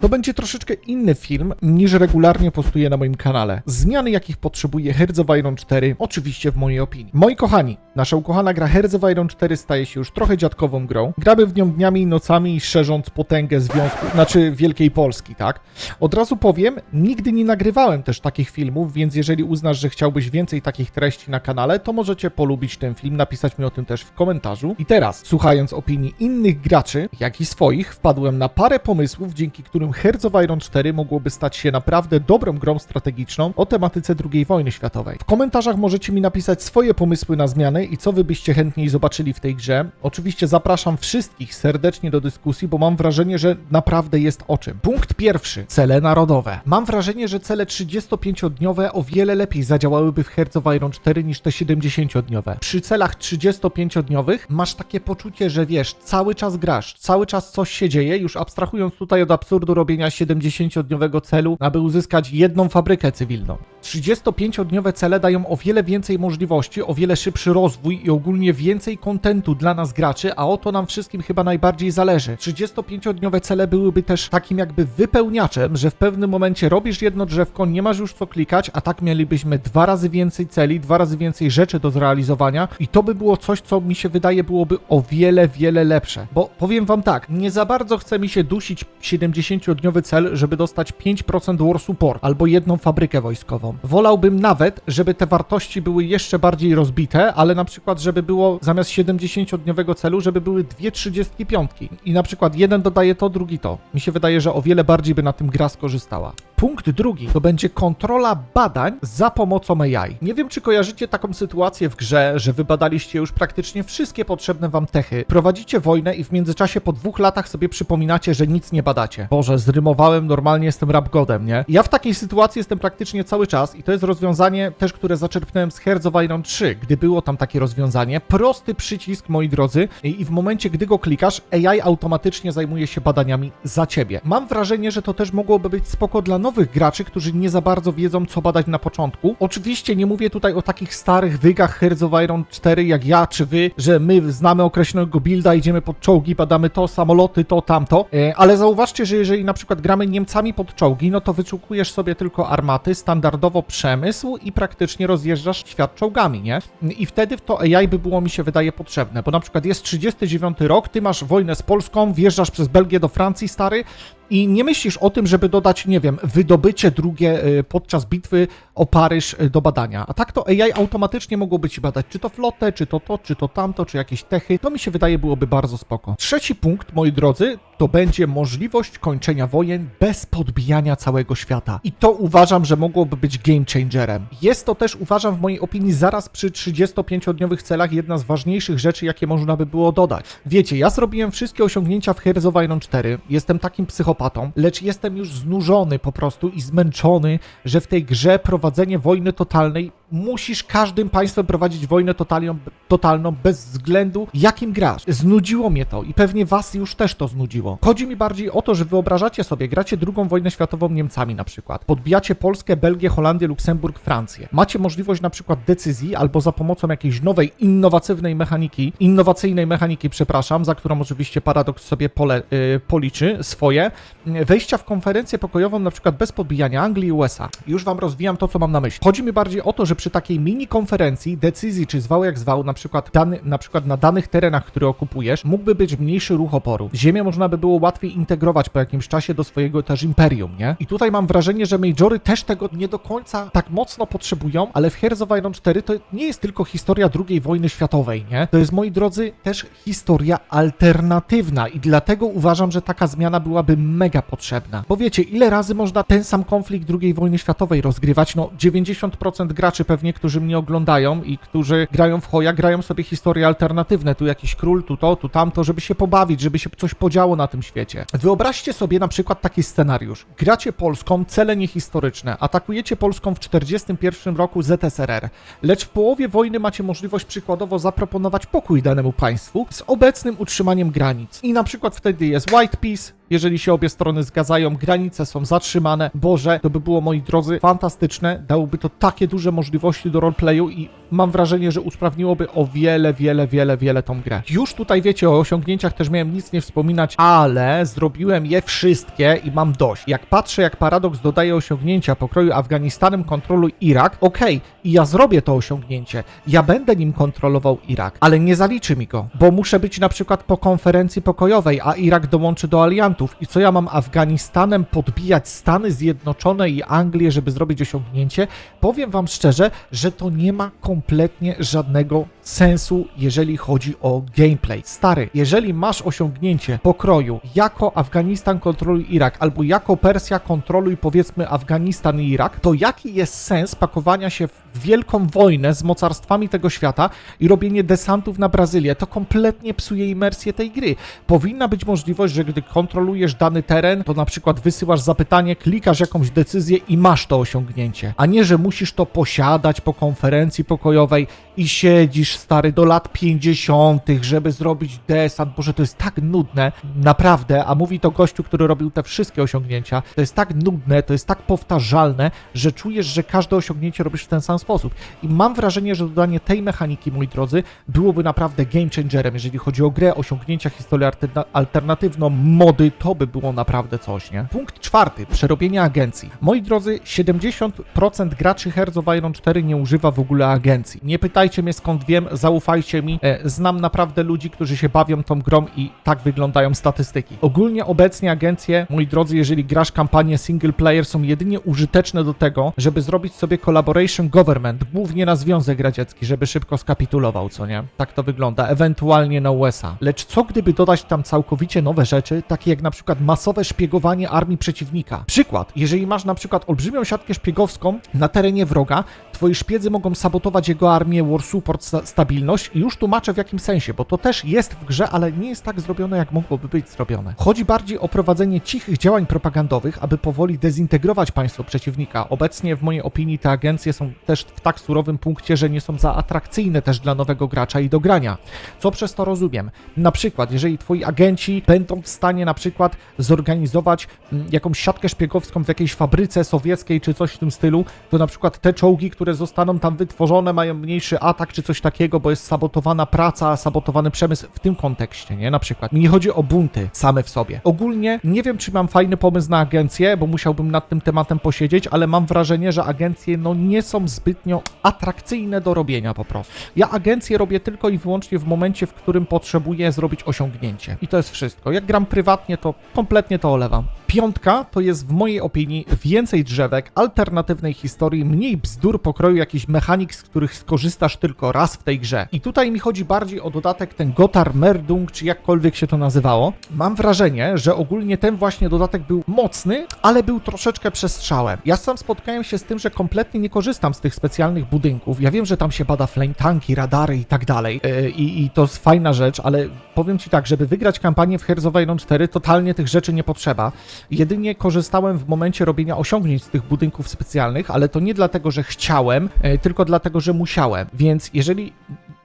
To będzie troszeczkę inny film niż regularnie postuję na moim kanale. Zmiany, jakich potrzebuje Hearts of Iron 4, oczywiście w mojej opinii. Moi kochani, nasza ukochana gra Hearts of Iron 4 staje się już trochę dziadkową grą. Gramy w nią dniami i nocami, szerząc potęgę związku, znaczy Wielkiej Polski, tak? Od razu powiem, nigdy nie nagrywałem też takich filmów, więc jeżeli uznasz, że chciałbyś więcej takich treści na kanale, to możecie polubić ten film, napisać mi o tym też w komentarzu. I teraz, słuchając opinii innych graczy, jak i swoich, wpadłem na parę pomysłów, dzięki którym Hearts of Iron 4 mogłoby stać się naprawdę dobrą grą strategiczną o tematyce II wojny światowej. W komentarzach możecie mi napisać swoje pomysły na zmiany i co wy byście chętniej zobaczyli w tej grze. Oczywiście zapraszam wszystkich serdecznie do dyskusji, bo mam wrażenie, że naprawdę jest o czym. Punkt pierwszy. Cele narodowe. Mam wrażenie, że cele 35-dniowe o wiele lepiej zadziałałyby w Hearts of Iron 4 niż te 70-dniowe. Przy celach 35-dniowych masz takie poczucie, że wiesz, cały czas grasz, cały czas coś się dzieje, już abstrahując tutaj od absurdu robienia 70-dniowego celu, aby uzyskać jedną fabrykę cywilną. 35-dniowe cele dają o wiele więcej możliwości, o wiele szybszy rozwój i ogólnie więcej kontentu dla nas graczy, a o to nam wszystkim chyba najbardziej zależy. 35-dniowe cele byłyby też takim jakby wypełniaczem, że w pewnym momencie robisz jedno drzewko, nie masz już co klikać, a tak mielibyśmy dwa razy więcej celi, dwa razy więcej rzeczy do zrealizowania i to by było coś, co mi się wydaje byłoby o wiele, wiele lepsze. Bo powiem wam tak, nie za bardzo chce mi się dusić 70-dniowy cel, żeby dostać 5% war support albo jedną fabrykę wojskową. Wolałbym nawet, żeby te wartości były jeszcze bardziej rozbite, ale na przykład, żeby było zamiast 70-dniowego celu, żeby były dwie 35 i na przykład jeden dodaje to, drugi to. Mi się wydaje, że o wiele bardziej by na tym gra skorzystała. Punkt drugi to będzie kontrola badań za pomocą AI. Nie wiem, czy kojarzycie taką sytuację w grze, że wybadaliście już praktycznie wszystkie potrzebne wam techy, prowadzicie wojnę i w międzyczasie po dwóch latach sobie przypominacie, że nic nie badacie. Boże, zrymowałem, normalnie jestem rap godem, nie? Ja w takiej sytuacji jestem praktycznie cały czas i to jest rozwiązanie też, które zaczerpnąłem z Hearts of Iron 3, gdy było tam takie rozwiązanie. Prosty przycisk, moi drodzy, i i w momencie, gdy go klikasz, AI automatycznie zajmuje się badaniami za ciebie. Mam wrażenie, że to też mogłoby być spoko dla nowych graczy, którzy nie za bardzo wiedzą, co badać na początku. Oczywiście nie mówię tutaj o takich starych wygach Hearts of Iron 4, jak ja czy wy, że my znamy określonego builda, idziemy pod czołgi, badamy to, samoloty, to, tamto, E, ale zauważcie, że jeżeli na przykład gramy Niemcami pod czołgi, no to wyczukujesz sobie tylko armaty, standardowo przemysł i praktycznie rozjeżdżasz świat czołgami, nie? I wtedy to AI by było mi się wydaje potrzebne, bo na przykład jest 39 rok, ty masz wojnę z Polską, wjeżdżasz przez Belgię do Francji, stary, i nie myślisz o tym, żeby dodać, nie wiem, wydobycie drugie y, podczas bitwy o Paryż y, do badania. A tak to AI automatycznie mogłoby ci badać, czy to flotę, czy to to, czy to tamto, czy jakieś techy. To mi się wydaje byłoby bardzo spoko. Trzeci punkt, moi drodzy, to będzie możliwość kończenia wojen bez podbijania całego świata. I to uważam, że mogłoby być game changerem. Jest to też, uważam, w mojej opinii, zaraz przy 35-dniowych celach jedna z ważniejszych rzeczy, jakie można by było dodać. Wiecie, ja zrobiłem wszystkie osiągnięcia w Hearts of Iron 4, jestem takim psychopatą, lecz jestem już znużony po prostu i zmęczony, że w tej grze prowadzenie wojny totalnej musisz każdym państwem prowadzić wojnę totalną, totalną bez względu jakim grasz. Znudziło mnie to i pewnie was już też to znudziło. Chodzi mi bardziej o to, że wyobrażacie sobie, gracie drugą wojnę światową Niemcami na przykład. Podbijacie Polskę, Belgię, Holandię, Luksemburg, Francję. Macie możliwość na przykład decyzji albo za pomocą jakiejś nowej, innowacyjnej mechaniki, innowacyjnej mechaniki, przepraszam, za którą oczywiście Paradox sobie pole, y, policzy swoje, wejścia w konferencję pokojową na przykład bez podbijania Anglii i USA. Już wam rozwijam to, co mam na myśli. Chodzi mi bardziej o to, że przy takiej mini konferencji, decyzji, czy zwał jak zwał, na przykład, dany, na przykład na danych terenach, które okupujesz, mógłby być mniejszy ruch oporu. Ziemię można by było łatwiej integrować po jakimś czasie do swojego też imperium, nie? I tutaj mam wrażenie, że Majory też tego nie do końca tak mocno potrzebują, ale w Hearts of Iron 4 to nie jest tylko historia II wojny światowej, nie? To jest, moi drodzy, też historia alternatywna i dlatego uważam, że taka zmiana byłaby mega potrzebna. Bo wiecie, ile razy można ten sam konflikt II wojny światowej rozgrywać? No, 90% graczy pewnie, którzy mnie oglądają i którzy grają w hoja, grają sobie historie alternatywne. Tu jakiś król, tu to, tu tamto, żeby się pobawić, żeby się coś podziało na tym świecie. Wyobraźcie sobie na przykład taki scenariusz. Gracie Polską, cele niehistoryczne, atakujecie Polską w 41 roku ZSRR, lecz w połowie wojny macie możliwość przykładowo zaproponować pokój danemu państwu z obecnym utrzymaniem granic. I na przykład wtedy jest White Peace, jeżeli się obie strony zgadzają, granice są zatrzymane. Boże, to by było, moi drodzy, fantastyczne. Dałoby to takie duże możliwości do roleplayu i mam wrażenie, że usprawniłoby o wiele, wiele, wiele, wiele tą grę. Już tutaj wiecie, o osiągnięciach też miałem nic nie wspominać, ale zrobiłem je wszystkie i mam dość. Jak patrzę, jak Paradox dodaje osiągnięcia pokroju Afganistanem kontroluj Irak, okej, i ja zrobię to osiągnięcie. Ja będę nim kontrolował Irak, ale nie zaliczy mi go, bo muszę być na przykład po konferencji pokojowej, a Irak dołączy do aliantów. I co ja mam Afganistanem podbijać Stany Zjednoczone i Anglię, żeby zrobić osiągnięcie? Powiem wam szczerze, że to nie ma kompletnie żadnego sensu, jeżeli chodzi o gameplay. Stary, jeżeli masz osiągnięcie pokroju jako Afganistan kontroluj Irak, albo jako Persja kontroluj powiedzmy Afganistan i Irak, to jaki jest sens pakowania się w wielką wojnę z mocarstwami tego świata i robienie desantów na Brazylię? To kompletnie psuje imersję tej gry. Powinna być możliwość, że gdy kontrolujesz dany teren, to na przykład wysyłasz zapytanie, klikasz jakąś decyzję i masz to osiągnięcie, a nie, że musisz to posiadać po konferencji pokojowej i siedzisz stary do lat 50., żeby zrobić desant. Boże, to jest tak nudne, naprawdę, a mówi to gościu, który robił te wszystkie osiągnięcia. To jest tak nudne, to jest tak powtarzalne, że czujesz, że każde osiągnięcie robisz w ten sam sposób. I mam wrażenie, że dodanie tej mechaniki, moi drodzy, byłoby naprawdę game changerem, jeżeli chodzi o grę, osiągnięcia, historię alterna- alternatywną, mody, to by było naprawdę coś, nie? Punkt czwarty, przerobienie agencji. Moi drodzy, 70% graczy Hearts Iron 4 nie używa w ogóle agencji. Nie pytajcie mnie skąd wiem, zaufajcie mi, e, znam naprawdę ludzi, którzy się bawią tą grą i tak wyglądają statystyki. Ogólnie obecnie agencje, moi drodzy, jeżeli grasz kampanię single player, są jedynie użyteczne do tego, żeby zrobić sobie collaboration government, głównie na Związek Radziecki, żeby szybko skapitulował, co nie? Tak to wygląda, ewentualnie na USA. Lecz co gdyby dodać tam całkowicie nowe rzeczy, takie jak na przykład masowe szpiegowanie armii przeciwnika? Przykład, jeżeli masz na przykład olbrzymią siatkę szpiegowską na terenie wroga, twoi szpiedzy mogą sabotować jego armię, war support, stabilność i już tłumaczę w jakim sensie, bo to też jest w grze, ale nie jest tak zrobione, jak mogłoby być zrobione. Chodzi bardziej o prowadzenie cichych działań propagandowych, aby powoli dezintegrować państwo przeciwnika. Obecnie w mojej opinii te agencje są też w tak surowym punkcie, że nie są za atrakcyjne też dla nowego gracza i do grania. Co przez to rozumiem? Na przykład, jeżeli twoi agenci będą w stanie na przykład zorganizować mm, jakąś siatkę szpiegowską w jakiejś fabryce sowieckiej czy coś w tym stylu, to na przykład te czołgi, które zostaną tam wytworzone, mają mniejszy atak czy coś takiego, bo jest sabotowana praca, sabotowany przemysł w tym kontekście, nie? Na przykład. Mi nie chodzi o bunty same w sobie. Ogólnie nie wiem, czy mam fajny pomysł na agencję, bo musiałbym nad tym tematem posiedzieć, ale mam wrażenie, że agencje no nie są zbytnio atrakcyjne do robienia po prostu. Ja agencję robię tylko i wyłącznie w momencie, w którym potrzebuję zrobić osiągnięcie. I to jest wszystko. Jak gram prywatnie, to kompletnie to olewam. Piątka to jest w mojej opinii więcej drzewek, alternatywnej historii, mniej bzdur pokroju jakichś mechanik, z których skorzystasz tylko raz w tej grze. I tutaj mi chodzi bardziej o dodatek ten Gotar Merdung, czy jakkolwiek się to nazywało. Mam wrażenie, że ogólnie ten właśnie dodatek był mocny, ale był troszeczkę przestrzałem. Ja sam spotkałem się z tym, że kompletnie nie korzystam z tych specjalnych budynków. Ja wiem, że tam się bada flame tanki, radary i tak dalej. Yy, I, to jest fajna rzecz, ale powiem Ci tak, żeby wygrać kampanię w Hearts of Iron 4, totalnie tych rzeczy nie potrzeba. Jedynie korzystałem w momencie robienia osiągnięć z tych budynków specjalnych, ale to nie dlatego, że chciałem, e, tylko dlatego, że musiałem. Więc jeżeli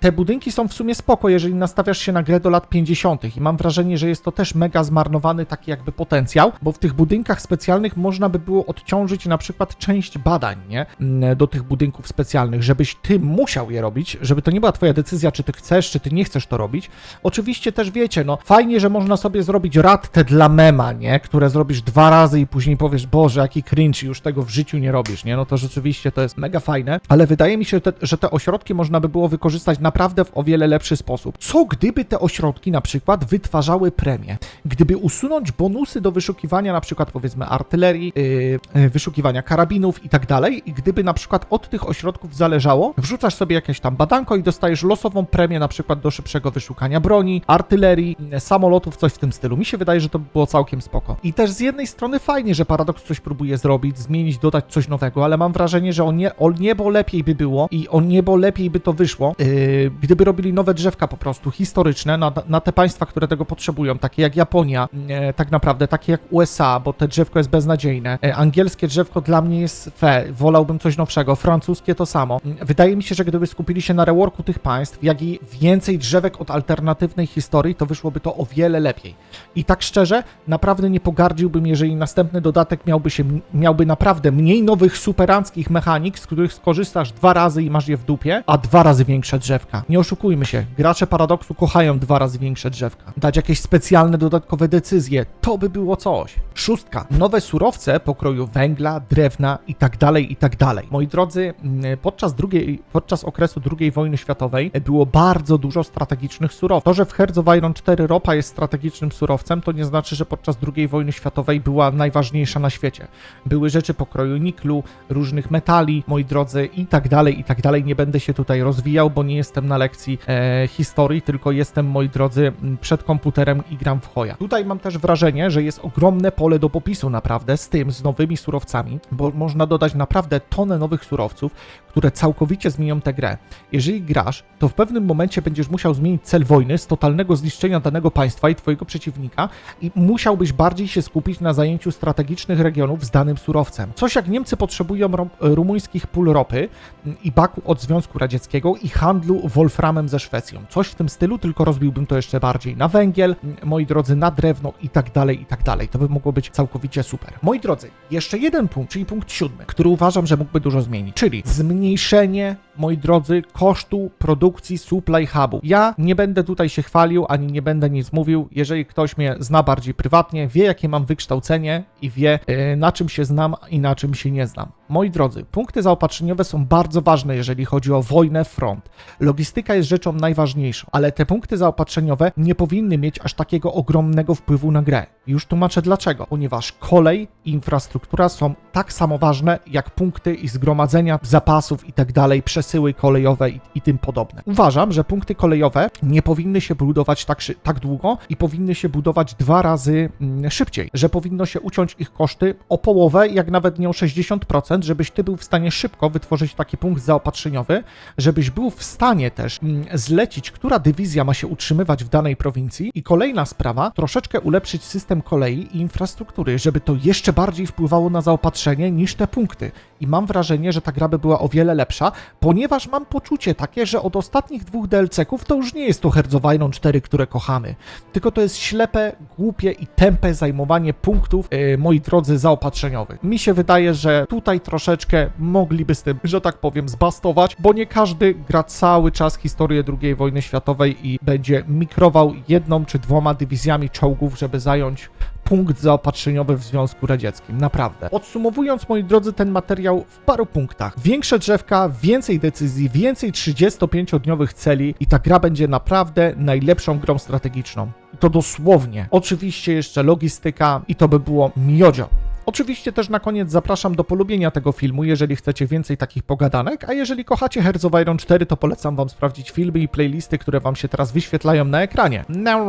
te budynki są w sumie spoko, jeżeli nastawiasz się na grę do lat 50. i mam wrażenie, że jest to też mega zmarnowany taki jakby potencjał, bo w tych budynkach specjalnych można by było odciążyć na przykład część badań, nie? Mm, Do tych budynków specjalnych, żebyś ty musiał je robić, żeby to nie była twoja decyzja, czy ty chcesz, czy ty nie chcesz to robić. Oczywiście też wiecie, no fajnie, że można sobie zrobić radtę dla mema, nie? Które zrobisz dwa razy i później powiesz, Boże, jaki cringe, już tego w życiu nie robisz, nie? No to rzeczywiście to jest mega fajne, ale wydaje mi się, że te ośrodki można by było wykorzystać naprawdę w o wiele lepszy sposób. Co gdyby te ośrodki na przykład wytwarzały premie? Gdyby usunąć bonusy do wyszukiwania na przykład powiedzmy artylerii, yy, yy, wyszukiwania karabinów i tak dalej i gdyby na przykład od tych ośrodków zależało, wrzucasz sobie jakieś tam badanko i dostajesz losową premię na przykład do szybszego wyszukania broni, artylerii, yy, samolotów, coś w tym stylu. Mi się wydaje, że to by było całkiem spoko. I też z jednej strony fajnie, że Paradox coś próbuje zrobić, zmienić, dodać coś nowego, ale mam wrażenie, że o, nie, o niebo lepiej by było i o niebo lepiej by to wyszło, yy, gdyby robili nowe drzewka po prostu historyczne na, na te państwa, które tego potrzebują, takie jak Japonia, e, tak naprawdę, takie jak USA, bo te drzewko jest beznadziejne. E, angielskie drzewko dla mnie jest fe, wolałbym coś nowszego, francuskie to samo. Wydaje mi się, że gdyby skupili się na reworku tych państw, jak i więcej drzewek od alternatywnej historii, to wyszłoby to o wiele lepiej. I tak szczerze, naprawdę nie pogardziłbym, jeżeli następny dodatek miałby się, miałby naprawdę mniej nowych superanckich mechanik, z których skorzystasz dwa razy i masz je w dupie, a dwa razy większe drzewka. Nie oszukujmy się, gracze Paradoksu kochają dwa razy większe drzewka. Dać jakieś specjalne dodatkowe decyzje, to by było coś. Szóstka. Nowe surowce pokroju węgla, drewna i tak dalej, i tak dalej. Moi drodzy, mm, podczas drugiej, podczas okresu II wojny światowej było bardzo dużo strategicznych surowców. To, że w Hearts of Iron 4 ropa jest strategicznym surowcem, to nie znaczy, że podczas II wojny światowej była najważniejsza na świecie. Były rzeczy pokroju niklu, różnych metali, moi drodzy, i tak dalej, i tak dalej. Nie będę się tutaj rozwijał, bo nie jestem na lekcji e, historii, tylko jestem, moi drodzy, przed komputerem i gram w hoja. Tutaj mam też wrażenie, że jest ogromne pole do popisu naprawdę z tym, z nowymi surowcami, bo można dodać naprawdę tonę nowych surowców, które całkowicie zmienią tę grę. Jeżeli grasz, to w pewnym momencie będziesz musiał zmienić cel wojny z totalnego zniszczenia danego państwa i twojego przeciwnika i musiałbyś bardziej się skupić na zajęciu strategicznych regionów z danym surowcem. Coś jak Niemcy potrzebują rumuńskich pól ropy mm, i baku od Związku Radzieckiego i handlu wolframem ze Szwecją. Coś w tym stylu, tylko rozbiłbym to jeszcze bardziej na węgiel, mm, moi drodzy, na drewno i tak dalej, i tak dalej. To by mogło być całkowicie super. Moi drodzy, jeszcze jeden punkt, czyli punkt siódmy, który uważam, że mógłby dużo zmienić, czyli zmniejszenie, moi drodzy, kosztu produkcji supply hubu. Ja nie będę tutaj się chwalił, ani nie będę nic mówił. Jeżeli ktoś mnie zna bardziej prywatnie, wie jakie mam wykształcenie i wie e, na czym się znam i na czym się nie znam. Moi drodzy, punkty zaopatrzeniowe są bardzo ważne, jeżeli chodzi o wojnę front. Logistyka jest rzeczą najważniejszą, ale te punkty zaopatrzeniowe nie powinny mieć aż takiego ogromnego wpływu na grę. Już tłumaczę dlaczego. Ponieważ kolej i infrastruktura są tak samo ważne jak punkty i zgromadzenia zapasów i tak dalej, przesyły kolejowe i, i tym podobne. Uważam, że punkty kolejowe nie powinny się budować tak, tak długo i powinny się budować dwa razy mm, szybciej, że powinno się uciąć ich koszty o połowę, jak nawet nie o 60%, żebyś ty był w stanie szybko wytworzyć taki punkt zaopatrzeniowy, żebyś był w stanie też mm, zlecić, która dywizja ma się utrzymywać w danej prowincji i kolejna sprawa, troszeczkę ulepszyć system kolei i infrastruktury, żeby to jeszcze bardziej wpływało na zaopatrzenie niż te punkty. I mam wrażenie, że ta gra by była o wiele lepsza, ponieważ mam poczucie takie, że od ostatnich dwóch DLC-ków to już nie jest to Iron 4, które kochamy, tylko to jest ślepe, głupie i tępe zajmowanie punktów, yy, moi drodzy, zaopatrzeniowych. Mi się wydaje, że tutaj troszeczkę mogliby z tym, że tak powiem, zbastować, bo nie każdy gra cały czas historię II wojny światowej i będzie mikrował jedną czy dwoma dywizjami czołgów, żeby zająć punkt zaopatrzeniowy w Związku Radzieckim. Naprawdę. Podsumowując, moi drodzy, ten materiał w paru punktach. Większe drzewka, więcej decyzji, więcej 35-dniowych celi i ta gra będzie naprawdę najlepszą grą strategiczną. I to dosłownie. Oczywiście jeszcze logistyka i to by było miodzio. Oczywiście też na koniec zapraszam do polubienia tego filmu, jeżeli chcecie więcej takich pogadanek, a jeżeli kochacie Hearts of Iron 4, to polecam wam sprawdzić filmy i playlisty, które wam się teraz wyświetlają na ekranie. Now,